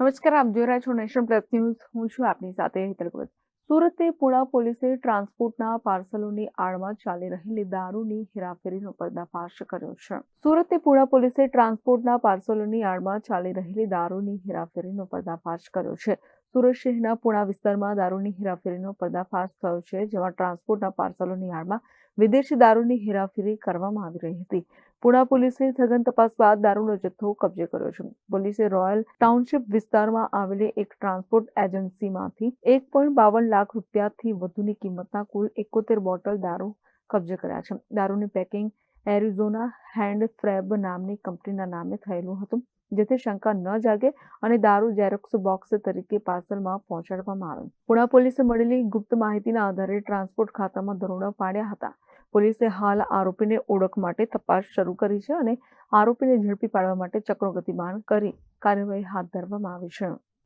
નમસ્કાર, આપ જોઈ રહ્યા છો નેશન પ્લસ ન્યૂઝ. હું છું આપની સાથે હેતલ ભગત. સુરતે પુણા પોલીસે ટ્રાન્સપોર્ટના પાર્સલોની આડમાં ચાલી રહેલી દારૂની હેરાફેરીનો પર્દાફાશ કર્યો છે. સુરતે પુણા પોલીસે ટ્રાન્સપોર્ટના પાર્સલોની આડમાં ચાલી રહેલી દારૂની હેરાફેરીનો પર્દાફાશ કર્યો છે. સુરત શહેરના પુણા વિસ્તારમાં દારૂની હેરાફેરીનો પર્દાફાશ થયો છે, જેમાં ટ્રાન્સપોર્ટના પાર્સલોની આડમાં વિદેશી દારૂની હેરાફેરી કરવામાં આવી રહી હતી. પુણા પોલીસે સઘન તપાસ બાદ દારૂનો જથ્થો કબજે કર્યો છે. પોલીસે રોયલ ટાઉનશીપ વિસ્તારમાં આવેલી એક ટ્રાન્સપોર્ટ એજન્સીમાંથી એક પોઈન્ટ બાવન લાખ રૂપિયાથી વધુની કિંમતના કુલ એકોતેર બોટલ દારૂ કબજે કર્યા છે. દારૂની પેકિંગ એરિઝોના હેન્ડ ફ્રેબ નામની કંપનીના નામે થયેલું હતું, જેથી શંકા ન જાગે અને દારૂ ઝેરોક્સ બોક્સ તરીકે પાર્સલમાં પહોંચાડવામાં આવે. પુણા પોલીસે મળેલી ગુપ્ત માહિતીના આધારે ટ્રાન્સપોર્ટ ખાતામાં દરોડા પાડ્યા હતા. પોલીસે હાલ આરોપીને ઓળખ માટે તપાસ શરૂ કરી છે અને આરોપીને ઝડપી પાડવા માટે ચક્રો ગતિમાન કરી કાર્યવાહી હાથ ધરવામાં આવી છે.